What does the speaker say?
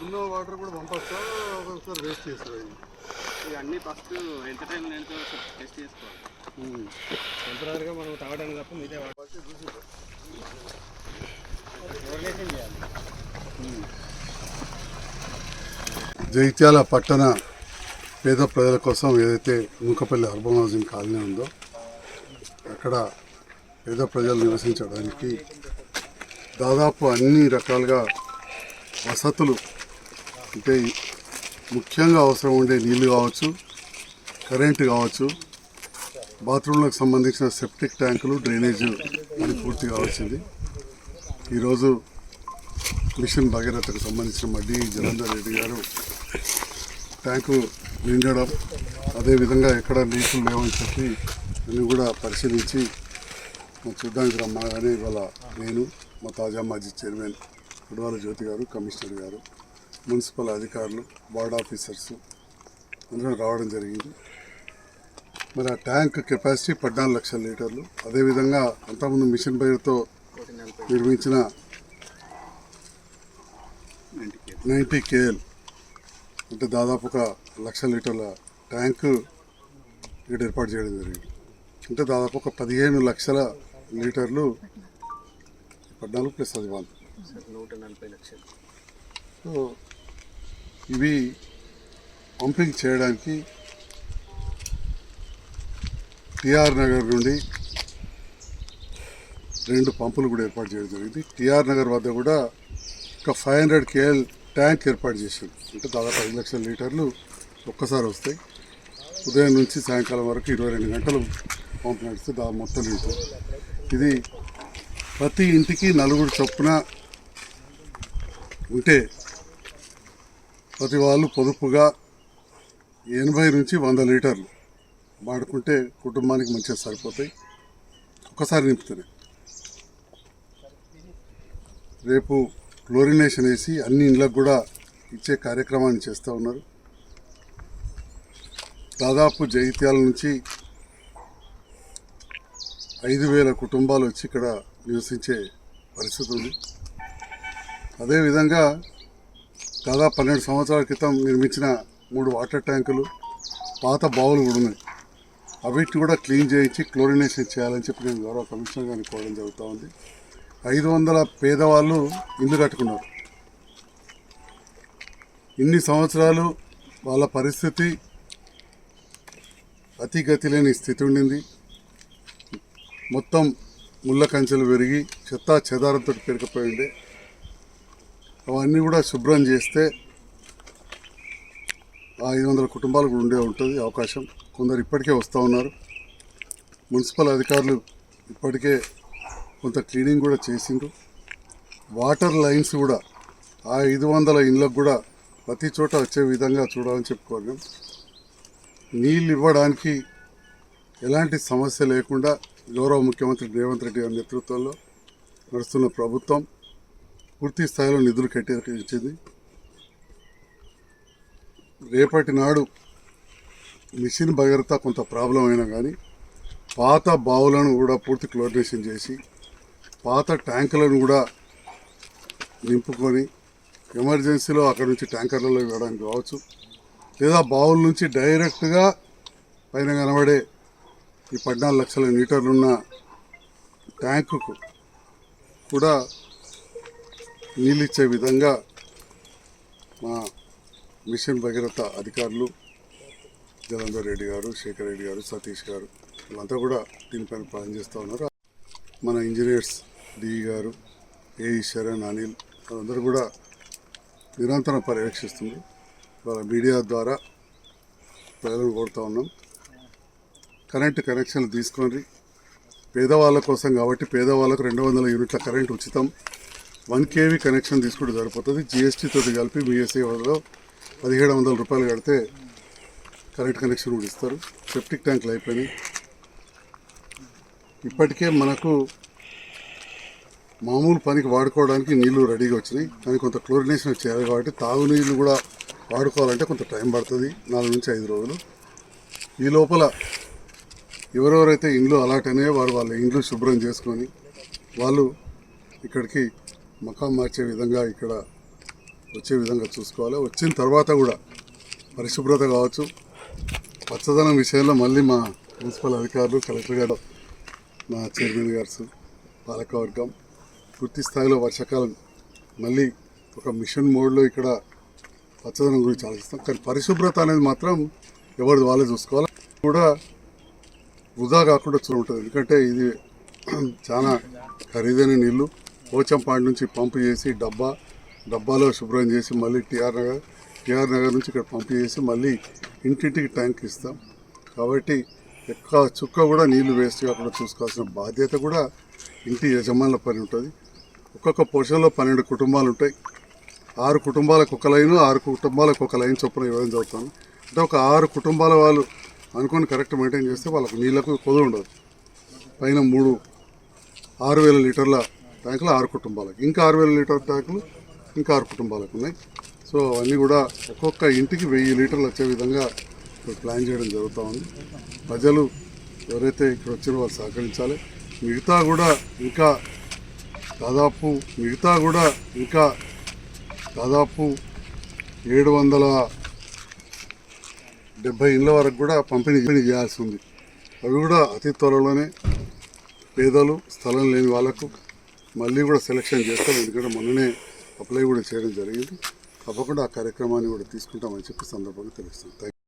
ఉన్న వాటర్ కూడా పంపొస్తా ఒక్కొక్కసారి వేస్ట్ చేస్తారు అన్నీ ఫస్ట్ ఎంత టైం నేను టెస్ట్ చేసుకోవాలి. టెంపరీగా మనం తాగడానికి తప్ప మీదే క్లోరినేషన్ చేయాలి. జగిత్యాల పట్టణ పేద ప్రజల కోసం ఏదైతే నూకపల్లి అర్బన్ హౌసింగ్ కాలనీ ఉందో అక్కడ పేద ప్రజలు నివసించడానికి దాదాపు అన్ని రకాలుగా వసతులు అంటే ముఖ్యంగా అవసరం ఉండే నీళ్ళు కావచ్చు కరెంటు కావచ్చు బాత్రూంలకు సంబంధించిన సెప్టిక్ ట్యాంకులు డ్రైనేజ్ అని పూర్తి కావాల్సింది. ఈరోజు మిషన్ భగీరథకు సంబంధించిన మడ్డి జలంధర్ రెడ్డి గారు ట్యాంకు నిండడం అదేవిధంగా ఎక్కడ లీకులు లేవని చెప్పి అన్ని కూడా పరిశీలించి చూడ్డానికి రమ్మగానే ఇవాళ నేను మా తాజా మాజీ చైర్మన్ కుడవాల జ్యోతి గారు కమిషనర్ గారు మున్సిపల్ అధికారులు వార్డ్ ఆఫీసర్స్ అందరం రావడం జరిగింది. మరి ఆ ట్యాంక్ కెపాసిటీ పద్నాలుగు లక్షల లీటర్లు. అదేవిధంగా అంతకుముందు మిషన్ పేరుతో నిర్మించిన నైంటీ కేఎల్ అంటే దాదాపు ఒక లక్ష లీటర్ల ట్యాంకు ఇక్కడ ఏర్పాటు చేయడం జరిగింది. అంటే దాదాపు ఒక పదిహేను లక్షల లీటర్లు పద్నాలుగు ప్లస్ అది వాళ్ళు నూట నలభై లక్షలు. సో ఇవి పంపింగ్ చేయడానికి టిఆర్ నగర్ నుండి రెండు పంపులు కూడా ఏర్పాటు చేయడం జరిగింది. టిఆర్ నగర్ వద్ద కూడా ఒక ఫైవ్ హండ్రెడ్ కేఎల్ ట్యాంక్ ఏర్పాటు చేసింది అంటే దాదాపు ఐదు లక్షల లీటర్లు ఒక్కసారి వస్తాయి. ఉదయం నుంచి సాయంకాలం వరకు ఇరవై రెండు గంటలు పంపు నడిస్తే దా మొత్తం లీటర్ ఇది ప్రతి ఇంటికి నలుగురు చొప్పున ఉంటే ప్రతి వాళ్ళు పొదుపుగా ఎనభై నుంచి వంద లీటర్లు వాడుకుంటే కుటుంబానికి మంచిగా సరిపోతాయి. ఒకసారి నింపుతున్నాయి రేపు క్లోరినేషన్ వేసి అన్ని ఇండ్లకు కూడా ఇచ్చే కార్యక్రమాన్ని చేస్తూ ఉన్నారు. దాదాపు జైత్యాల నుంచి ఐదు వేల కుటుంబాలు వచ్చి ఇక్కడ నివసించే పరిస్థితి ఉంది. అదేవిధంగా దాదాపు పన్నెండు సంవత్సరాల క్రితం నిర్మించిన మూడు వాటర్ ట్యాంకులు పాత బావులు కూడా ఉన్నాయి. అవిటిని కూడా క్లీన్ చేయించి క్లోరినేషన్ చేయాలని చెప్పి నేను గౌరవ కమిషనర్ గారిని కోరడం జరుగుతూ ఉంది. ఐదు వందల పేదవాళ్ళు ఇల్లు కట్టుకున్నారు. ఇన్ని సంవత్సరాలు వాళ్ళ పరిస్థితి అతిగతి లేని స్థితి ఉండింది. మొత్తం ముళ్ళ కంచెలు పెరిగి చెత్త చెదారంతో పెరిగిపోయిండే అవన్నీ కూడా శుభ్రం చేస్తే ఆ ఐదు వందల కుటుంబాలు కూడా ఉండే ఉంటుంది అవకాశం. కొందరు ఇప్పటికే వస్తూ ఉన్నారు. మున్సిపల్ అధికారులు ఇప్పటికే కొంత క్లీనింగ్ కూడా చేసిండ్రు. వాటర్ లైన్స్ కూడా ఆ ఐదు వందల ఇండ్లకు కూడా ప్రతి చోట వచ్చే విధంగా చూడాలని చెప్పుకోలేం నీళ్ళు ఇవ్వడానికి ఎలాంటి సమస్య లేకుండా గౌరవ ముఖ్యమంత్రి రేవంత్ రెడ్డి గారి నేతృత్వంలో నడుస్తున్న ప్రభుత్వం పూర్తి స్థాయిలో నిధులు కేటాయించింది రేపటి నాడు మిషన్ భగీరథ కొంత ప్రాబ్లం అయినా కానీ పాత బావులను కూడా పూర్తి క్లోరినేషన్ చేసి పాత ట్యాంకులను కూడా నింపుకొని ఎమర్జెన్సీలో అక్కడ నుంచి ట్యాంకర్లలో ఇవ్వడానికి కావచ్చు లేదా బావుల నుంచి డైరెక్ట్గా పైన కనబడే ఈ పద్నాలుగు లక్షల లీటర్లున్న ట్యాంకుకు కూడా నీళ్ళు ఇచ్చే విధంగా మా మిషన్ భగీరథ అధికారులు జలంధర్ రెడ్డి గారు శేఖర్ రెడ్డి గారు సతీష్ గారు వీళ్ళంతా కూడా దీనిపైన పనిచేస్తూ చేస్తూ ఉన్నారు. మన ఇంజనీర్స్ డిఈ గారు ఏఈ శరణ్ అనిల్ వాళ్ళందరూ కూడా నిరంతరం పర్యవేక్షిస్తుంది. వాళ్ళ మీడియా ద్వారా ప్రజలను కోరుతూ ఉన్నాం. కరెంటు కనెక్షన్లు తీసుకొని పేదవాళ్ళ కోసం కాబట్టి పేదవాళ్ళకు రెండు వందల యూనిట్ల కరెంట్ ఉచితం. వన్ కేవీ కనెక్షన్ తీసుకుంటే సరిపోతుంది. జిఎస్టీతో కలిపి బిఎస్సీ వాళ్ళలో పదిహేడు వందల రూపాయలు కడితే కరెంట్ కనెక్షన్ కూడా ఇస్తారు. సెప్టిక్ ట్యాంకులు అయిపోయినాయి ఇప్పటికే మనకు మామూలు పనికి వాడుకోవడానికి నీళ్ళు రెడీగా వచ్చినాయి. కానీ కొంత క్లోరినేషన్ చేయాలి కాబట్టి తాగునీళ్ళు కూడా వాడుకోవాలంటే కొంత టైం పడుతుంది. నాలుగు నుంచి ఐదు రోజులు. ఈ లోపల ఎవరెవరైతే ఇండ్లు అలాట్ అయినాయో వారు వాళ్ళ ఇండ్లు శుభ్రం చేసుకొని వాళ్ళు ఇక్కడికి మకాం మార్చే విధంగా ఇక్కడ వచ్చే విధంగా చూసుకోవాలి. వచ్చిన తర్వాత కూడా పరిశుభ్రత కావచ్చు. పచ్చదనం విషయంలో మళ్ళీ మా మున్సిపల్ అధికారులు కలెక్టర్ గారు మా చైర్మన్ గారు పాలకవర్గం పూర్తి స్థాయిలో వర్షాకాలం మళ్ళీ ఒక మిషన్ మోడ్లో ఇక్కడ పచ్చదనం గురించి ఆలోచిస్తాం. కానీ పరిశుభ్రత అనేది మాత్రం ఎవరిది వాళ్ళే చూసుకోవాలి. కూడా వృధా కాకుండా చూడ ఉంటుంది. ఎందుకంటే ఇది చాలా ఖరీదైన నీళ్ళు పోచంపాడు నుంచి పంపు చేసి డబ్బా డబ్బాలో శుభ్రం చేసి మళ్ళీ టిఆర్ నగర్ టిఆర్ నగర్ నుంచి ఇక్కడ పంపు చేసి మళ్ళీ ఇంటింటికి ట్యాంక్ ఇస్తాం. కాబట్టి ఎక్క చుక్క కూడా నీళ్ళు వేస్ట్ కాకుండా చూసుకోవాల్సిన బాధ్యత కూడా ఇంటి యజమానుల పని ఉంటుంది. ఒక్కొక్క పోషణలో పన్నెండు కుటుంబాలు ఉంటాయి. ఆరు కుటుంబాలకు ఒక లైను ఆరు కుటుంబాలకు ఒక లైన్ చొప్పున ఇవ్వడం జరుగుతుంది. అంటే ఒక ఆరు కుటుంబాల వాళ్ళు అనుకుని కరెక్ట్ మెయింటైన్ చేస్తే వాళ్ళకు నీళ్ళకు కొదువు ఉండదు. పైన మూడు ఆరు వేల లీటర్ల ట్యాంకులు ఆరు కుటుంబాలకు. ఇంకా ఆరు వేల లీటర్ ట్యాంకులు ఇంకా ఆరు కుటుంబాలకు ఉన్నాయి. సో అవన్నీ కూడా ఒక్కొక్క ఇంటికి వెయ్యి లీటర్లు వచ్చే విధంగా ప్లాన్ చేయడం జరుగుతూ ఉంది. ప్రజలు ఎవరైతే ఇక్కడ వచ్చిన వారు సహకరించాలి. మిగతా కూడా ఇంకా దాదాపు మిగతా కూడా ఇంకా దాదాపు ఏడు వందల డెబ్బై ఇండ్ల వరకు కూడా పంపిణీ పంపిణీ చేయాల్సి ఉంది. అవి కూడా అతి త్వరలోనే పేదలు స్థలం లేని వాళ్ళకు మళ్ళీ కూడా సెలెక్షన్ చేస్తాం. ఎందుకంటే మొన్ననే అప్లై కూడా చేయడం జరిగింది. తప్పకుండా ఆ కార్యక్రమాన్ని కూడా తీసుకుంటామని చెప్పి సందర్భంగా తెలుస్తుంది థ్యాంక్